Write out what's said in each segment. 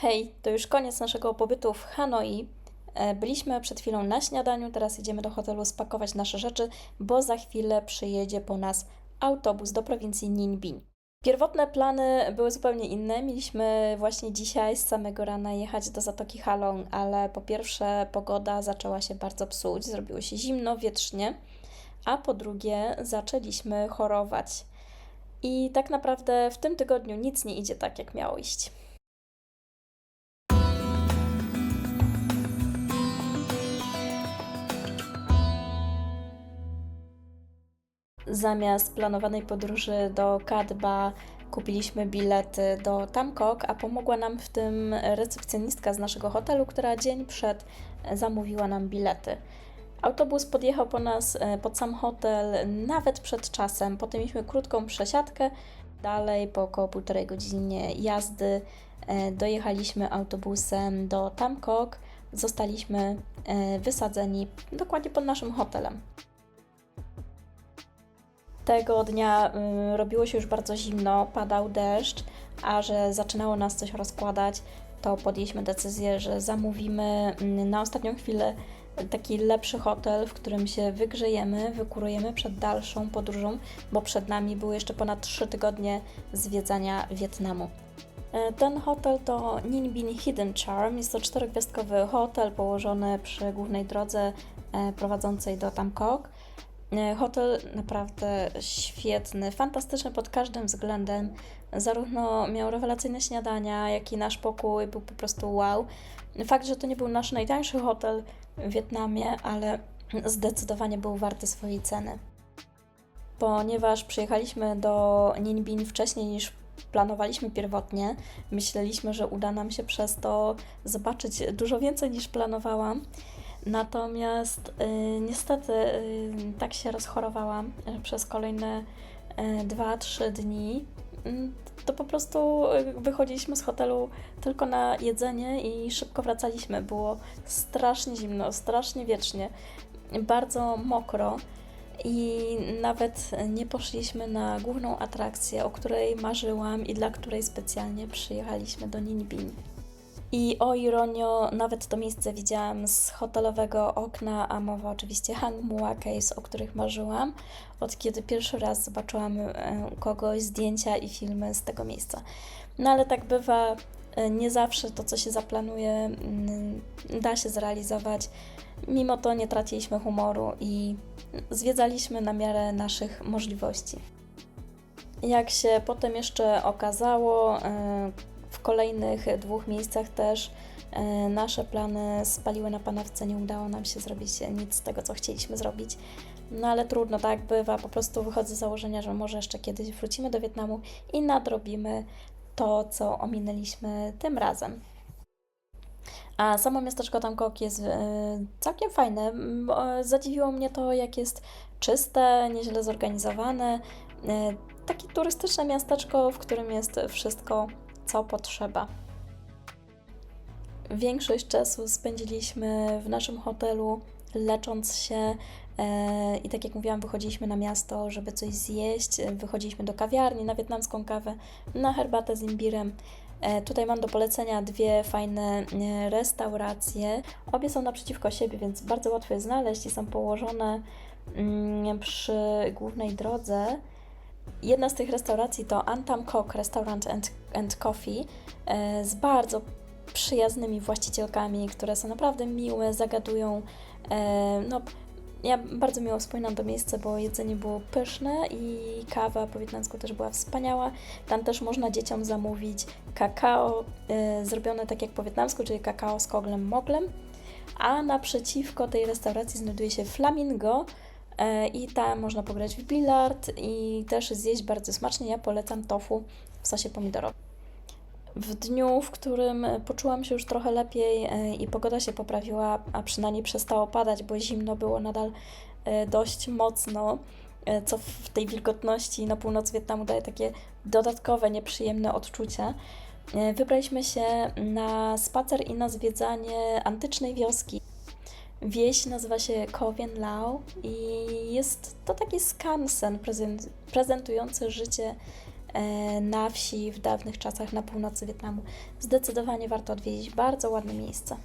Hej, to już koniec naszego pobytu w Hanoi. E, Byliśmy przed chwilą na śniadaniu, teraz idziemy do hotelu spakować nasze rzeczy, bo za chwilę przyjedzie po nas autobus do prowincji Ninh Pierwotne plany były zupełnie inne. Mieliśmy właśnie dzisiaj z samego rana jechać do Zatoki Halong, ale po pierwsze pogoda zaczęła się bardzo psuć, zrobiło się zimno, wietrznie, a po drugie zaczęliśmy chorować. I tak naprawdę w tym tygodniu nic nie idzie tak, jak miało iść. Zamiast planowanej podróży do Kadba kupiliśmy bilety do Tamkok, a pomogła nam w tym recepcjonistka z naszego hotelu, która dzień przed zamówiła nam bilety. Autobus podjechał po nas e, pod sam hotel nawet przed czasem. Potem mieliśmy krótką przesiadkę. Dalej, po około półtorej godziny jazdy, e, dojechaliśmy autobusem do Tamkok. Zostaliśmy e, wysadzeni dokładnie pod naszym hotelem. Tego dnia y, robiło się już bardzo zimno, padał deszcz, a że zaczynało nas coś rozkładać, to podjęliśmy decyzję, że zamówimy mm, na ostatnią chwilę taki lepszy hotel, w którym się wygrzejemy, wykurujemy przed dalszą podróżą, bo przed nami były jeszcze ponad 3 tygodnie zwiedzania Wietnamu. E, Ten hotel to Ninh Binh Hidden Charm. Jest to czterogwiazdkowy hotel położony przy głównej drodze e, prowadzącej do Tamkok. E, Hotel naprawdę świetny, fantastyczny pod każdym względem. Zarówno miał rewelacyjne śniadania, jak i nasz pokój był po prostu wow. Fakt, że to nie był nasz najtańszy hotel w Wietnamie, ale zdecydowanie był warty swojej ceny. Ponieważ przyjechaliśmy do Ninh Binh wcześniej niż planowaliśmy pierwotnie, myśleliśmy, że uda nam się przez to zobaczyć dużo więcej niż planowałam. Natomiast y, niestety y, tak się rozchorowałam, że przez kolejne y, 2-3 dni y, to po prostu y, wychodziliśmy z hotelu tylko na jedzenie i szybko wracaliśmy. Było strasznie zimno, strasznie wiecznie, bardzo mokro i nawet nie poszliśmy na główną atrakcję, o której marzyłam i dla której specjalnie przyjechaliśmy do Ninh Binh. I o ironio, nawet to miejsce widziałam z hotelowego okna, a mowa oczywiście Hang Mua Case, o których marzyłam, od kiedy pierwszy raz zobaczyłam e, kogoś zdjęcia i filmy z tego miejsca. No ale tak bywa, e, nie zawsze to, co się zaplanuje, mm, da się zrealizować. Mimo to nie traciliśmy humoru i zwiedzaliśmy na miarę naszych możliwości. Jak się potem jeszcze okazało, e, w kolejnych dwóch miejscach też e, nasze plany spaliły na panewce, nie udało nam się zrobić nic z tego, co chcieliśmy zrobić. No ale trudno, tak bywa. Po prostu wychodzę z założenia, że może jeszcze kiedyś wrócimy do Wietnamu i nadrobimy to, co ominęliśmy tym razem. A samo miasteczko Tamkok jest e, całkiem fajne. Zadziwiło mnie to, jak jest czyste, nieźle zorganizowane. E, Takie turystyczne miasteczko, w którym jest wszystko, co potrzeba. Większość czasu spędziliśmy w naszym hotelu, lecząc się. e, I tak jak mówiłam, wychodziliśmy na miasto, żeby coś zjeść. Wychodziliśmy do kawiarni na wietnamską kawę, na herbatę z imbirem. E, Tutaj mam do polecenia dwie fajne e, restauracje. Obie są naprzeciwko siebie, więc bardzo łatwo je znaleźć i są położone mm, przy głównej drodze. Jedna z tych restauracji to Antam Kok Restaurant and, and Coffee e, z bardzo przyjaznymi właścicielkami, które są naprawdę miłe, zagadują. E, no, ja bardzo miło wspominam to miejsce, bo jedzenie było pyszne i kawa po wietnamsku też była wspaniała. Tam też można dzieciom zamówić kakao e, zrobione tak jak po wietnamsku, czyli kakao z koglem moglem. A naprzeciwko tej restauracji znajduje się Flamingo, i tam można pograć w bilard i też zjeść bardzo smacznie. Ja polecam tofu w sosie pomidorowym. W dniu, w którym poczułam się już trochę lepiej e, i pogoda się poprawiła, a przynajmniej przestało padać, bo zimno było nadal e, dość mocno, e, co w tej wilgotności na północ Wietnamu daje takie dodatkowe, nieprzyjemne odczucia. E, Wybraliśmy się na spacer i na zwiedzanie antycznej wioski. Wieś nazywa się Kowien Lao i jest to taki skansen prezent, prezentujący życie e, na wsi w dawnych czasach na północy Wietnamu. Zdecydowanie warto odwiedzić, bardzo ładne miejsce.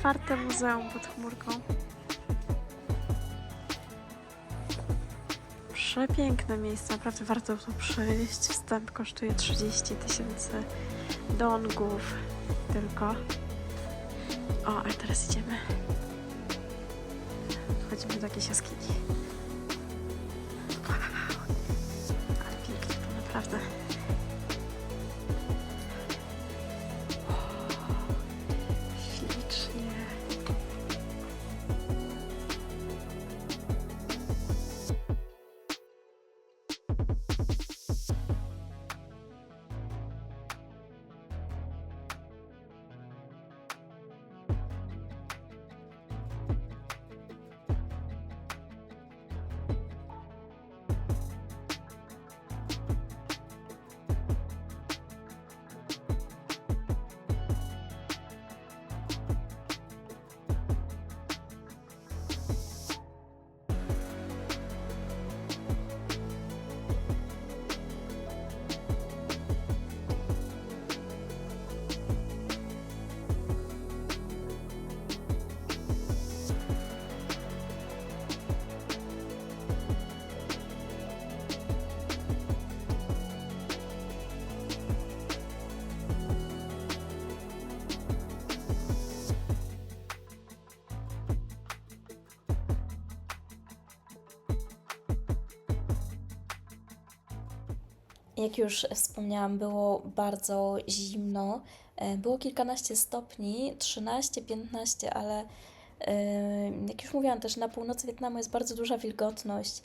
Otwarte muzeum pod chmurką. Przepiękne miejsce, naprawdę warto tu przyjść. Wstęp kosztuje 30 tysięcy dongów tylko. O, a teraz idziemy. Wchodzimy do jakiejś jaskini. Jak już wspomniałam, było bardzo zimno. E, Było kilkanaście stopni, 13, 15, ale e, jak już mówiłam, też na północy Wietnamu jest bardzo duża wilgotność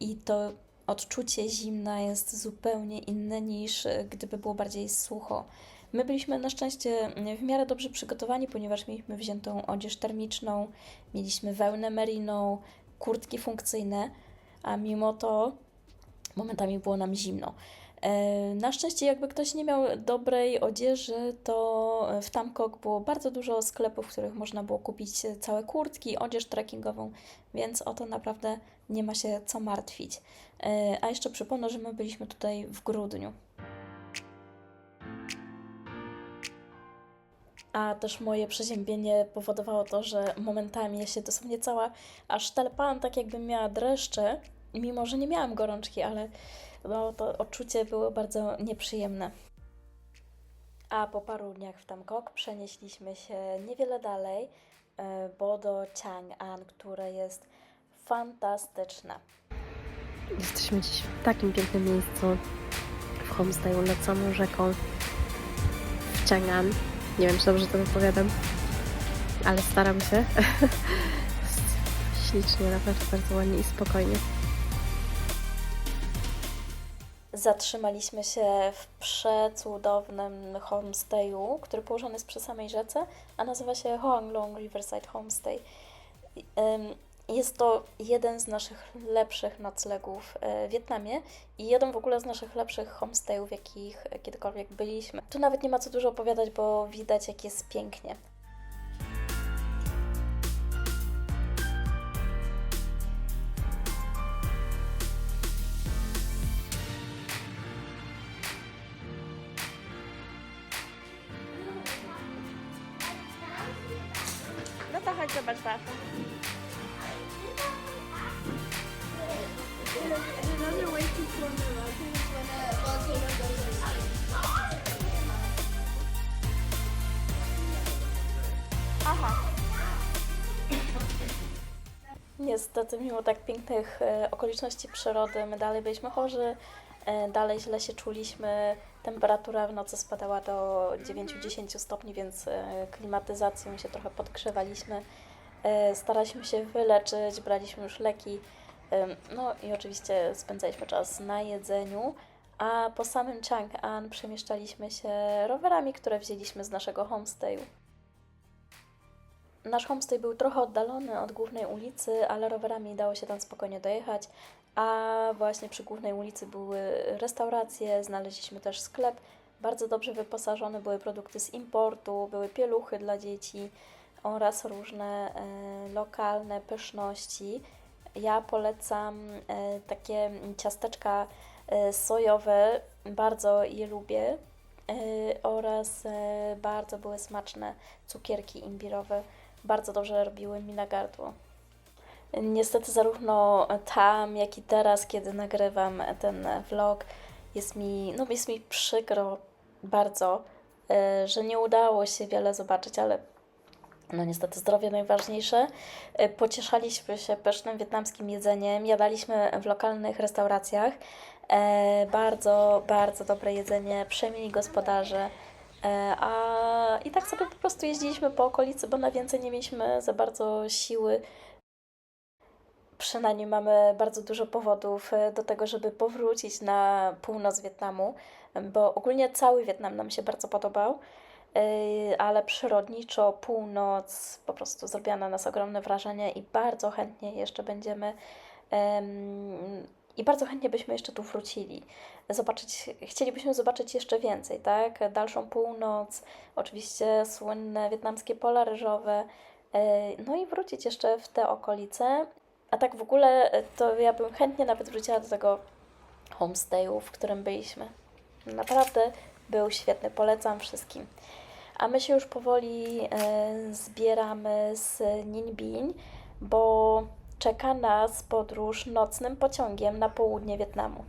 i to odczucie zimna jest zupełnie inne niż e, gdyby było bardziej sucho. My byliśmy na szczęście w miarę dobrze przygotowani, ponieważ mieliśmy wziętą odzież termiczną, mieliśmy wełnę merino, kurtki funkcyjne, a mimo to momentami było nam zimno. E, Na szczęście, jakby ktoś nie miał dobrej odzieży, to w Tamkok było bardzo dużo sklepów, w których można było kupić całe kurtki, odzież trekkingową, więc o to naprawdę nie ma się co martwić. E, A jeszcze przypomnę, że my byliśmy tutaj w grudniu. A też moje przeziębienie powodowało to, że momentami ja się dosłownie cała aż telepałam tak, jakbym miała dreszcze, mimo że nie miałam gorączki, ale no, to odczucie było bardzo nieprzyjemne. A po paru dniach w Tamkok przenieśliśmy się niewiele dalej, e, bo do Chang'an, które jest fantastyczne. Jesteśmy dziś w takim pięknym miejscu, w homestayu nad samą rzeką, w Chang'an. Nie wiem, czy dobrze to wypowiadam, ale staram się. Ślicznie, naprawdę bardzo ładnie i spokojnie. Zatrzymaliśmy się w przecudownym homestayu, który położony jest przy samej rzece, a nazywa się Hoang-Long Riverside Homestay. Jest to jeden z naszych lepszych noclegów e, w Wietnamie i jeden w ogóle z naszych lepszych homestayów, jakich kiedykolwiek byliśmy. Tu nawet nie ma co dużo opowiadać, bo widać, jak jest pięknie. tak zobacz was. Aha. Niestety, mimo tak pięknych e, okoliczności przyrody, my dalej byliśmy chorzy dalej źle się czuliśmy. Temperatura w nocy spadała do 9-10 stopni, więc e, klimatyzacją się trochę podgrzewaliśmy. E, Staraliśmy się wyleczyć, braliśmy już leki. No i oczywiście spędzaliśmy czas na jedzeniu, a po samym Chang'an przemieszczaliśmy się rowerami, które wzięliśmy z naszego homestayu. Nasz homestay był trochę oddalony od głównej ulicy, ale rowerami dało się tam spokojnie dojechać, a właśnie przy głównej ulicy były restauracje, znaleźliśmy też sklep, bardzo dobrze wyposażony, były produkty z importu, były pieluchy dla dzieci oraz różne e, lokalne pyszności. Ja polecam e, takie ciasteczka e, sojowe, bardzo je lubię. e, Oraz e, bardzo były smaczne cukierki imbirowe, bardzo dobrze robiły mi na gardło. Niestety zarówno tam, jak i teraz, kiedy nagrywam ten vlog, jest mi, no jest mi przykro bardzo, e, że nie udało się wiele zobaczyć, ale no niestety zdrowie najważniejsze. E, Pocieszaliśmy się pysznym wietnamskim jedzeniem, jadaliśmy w lokalnych restauracjach. E, bardzo, bardzo dobre jedzenie, przemieli gospodarze. E, a i tak sobie po prostu jeździliśmy po okolicy, bo na więcej nie mieliśmy za bardzo siły. Przynajmniej mamy bardzo dużo powodów e, do tego, żeby powrócić na północ Wietnamu, bo ogólnie cały Wietnam nam się bardzo podobał. Yy, ale przyrodniczo północ po prostu zrobiła na nas ogromne wrażenie i bardzo chętnie jeszcze będziemy em, i bardzo chętnie byśmy jeszcze tu wrócili. Zobaczyć, chcielibyśmy zobaczyć jeszcze więcej, tak? Dalszą północ, oczywiście słynne wietnamskie pola ryżowe, yy, no i wrócić jeszcze w te okolice. A tak w ogóle yy, to ja bym chętnie nawet wróciła do tego homestayu, w którym byliśmy. Naprawdę był świetny, polecam wszystkim. A my się już powoli e, zbieramy z Ninh bo czeka nas podróż nocnym pociągiem na południe Wietnamu.